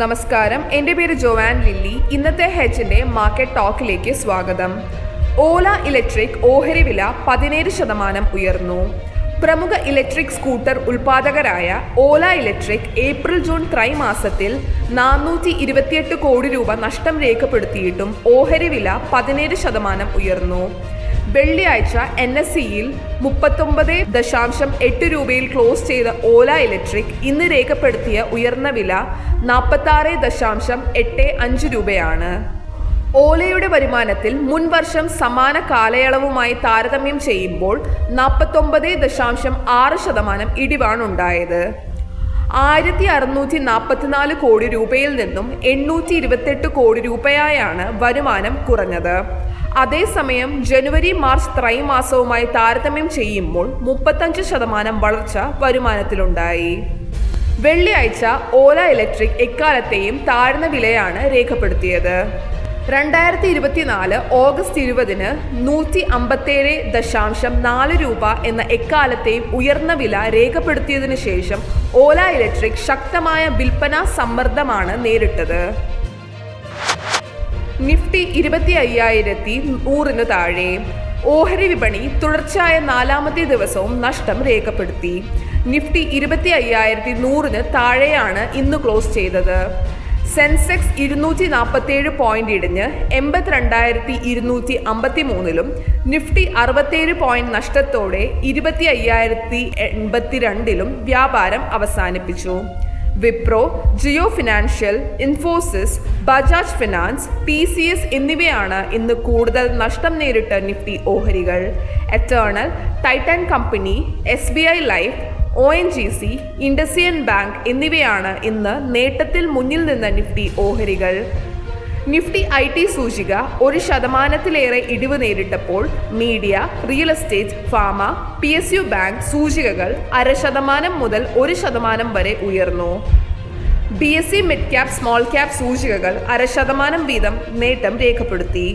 നമസ്കാരം. എന്റെ പേര് ജോവാൻ ലില്ലി. ഇന്നത്തെ ഹെച്ചിന്റെ മാർക്കറ്റ് ടോക്കിലേക്ക് സ്വാഗതം. ഓല ഇലക്ട്രിക് ഓഹരി വില പതിനേഴ് ശതമാനം ഉയർന്നു. പ്രമുഖ ഇലക്ട്രിക് സ്കൂട്ടർ ഉൽപ്പാദകരായ ഓല ഇലക്ട്രിക് ഏപ്രിൽ ജൂൺ ത്രൈമാസത്തിൽ നാനൂറ്റി ഇരുപത്തിയെട്ട് കോടി രൂപ നഷ്ടം രേഖപ്പെടുത്തിയിട്ടും ഓഹരി വില പതിനേഴ് ശതമാനം ഉയർന്നു. വെള്ളിയാഴ്ച എൻ എസ് സിയിൽ മുപ്പത്തൊമ്പത് ദശാംശം എട്ട് രൂപയിൽ ക്ലോസ് ചെയ്ത ഓല ഇലക്ട്രിക് ഇന്ന് രേഖപ്പെടുത്തിയ ഉയർന്ന വില നാൽപ്പത്താറ് ദശാംശം എട്ട് അഞ്ച് രൂപയാണ്. ഓലയുടെ വരുമാനത്തിൽ മുൻവർഷം സമാന കാലയളവുമായി താരതമ്യം ചെയ്യുമ്പോൾ നാൽപ്പത്തൊമ്പത് ദശാംശം ആറ് ശതമാനം ഇടിവാണുണ്ടായത്. ആയിരത്തി അറുന്നൂറ്റി നാൽപ്പത്തിനാല് കോടി രൂപയിൽ നിന്നും എണ്ണൂറ്റി ഇരുപത്തെട്ട് കോടി രൂപയായാണ് വരുമാനം കുറഞ്ഞത്. അതേസമയം ജനുവരി മാർച്ച് ത്രൈമാസവുമായി താരതമ്യം ചെയ്യുമ്പോൾ മുപ്പത്തഞ്ച് ശതമാനം വളർച്ച വരുമാനത്തിലുണ്ടായി. വെള്ളിയാഴ്ച ഓല ഇലക്ട്രിക് എക്കാലത്തെയും താഴ്ന്ന വിലയാണ് രേഖപ്പെടുത്തിയത്. രണ്ടായിരത്തി ഇരുപത്തിനാല് ഓഗസ്റ്റ് ഇരുപതിന് നൂറ്റി അമ്പത്തേഴ് ദശാംശം നാല് രൂപ എന്ന എക്കാലത്തെയും ഉയർന്ന വില രേഖപ്പെടുത്തിയതിനു ശേഷം ഓല ഇലക്ട്രിക് ശക്തമായ വിൽപ്പന സമ്മർദ്ദമാണ് നേരിട്ടത്. നിഫ്റ്റി ഇരുപത്തി അയ്യായിരത്തി നൂറിന് താഴെ. ഓഹരി വിപണി തുടർച്ചയായ നാലാമത്തെ ദിവസവും നഷ്ടം രേഖപ്പെടുത്തി. നിഫ്റ്റി ഇരുപത്തി അയ്യായിരത്തി നൂറിന് താഴെയാണ് ഇന്ന് ക്ലോസ് ചെയ്തത്. സെൻസെക്സ് ഇരുന്നൂറ്റി നാൽപ്പത്തേഴ് പോയിന്റ് ഇടിഞ്ഞ് എൺപത്തിരണ്ടായിരത്തി ഇരുന്നൂറ്റി അമ്പത്തി മൂന്നിലും നിഫ്റ്റി അറുപത്തേഴ് പോയിന്റ് നഷ്ടത്തോടെ ഇരുപത്തി അയ്യായിരത്തി എൺപത്തിരണ്ടിലും വ്യാപാരം അവസാനിപ്പിച്ചു. Wipro Jio financial Infosys Bajaj finance T C S എന്നിവയാണ് ഇന്ന് കൂടുതൽ നഷ്ടം നേരിട്ട നിഫ്റ്റി ഓഹരികൾ. Eternal Titan company S B I life O N G C IndusInd bank എന്നിവയാണ് ഇന്ന് നേട്ടത്തിൽ മുന്നിൽ നിന്ന നിഫ്റ്റി ഓഹരികൾ. നിഫ്റ്റി ഐ ടി സൂചിക ഒരു ശതമാനത്തിലേറെ ഇടിവ് നേരിട്ടപ്പോൾ media real estate pharma P S U bank സൂചികകൾ അര ശതമാനം മുതൽ ഒരു ശതമാനം വരെ ഉയർന്നു. B S C mid cap small cap സൂചികകൾ അര ശതമാനം വീതം നേട്ടം രേഖപ്പെടുത്തി.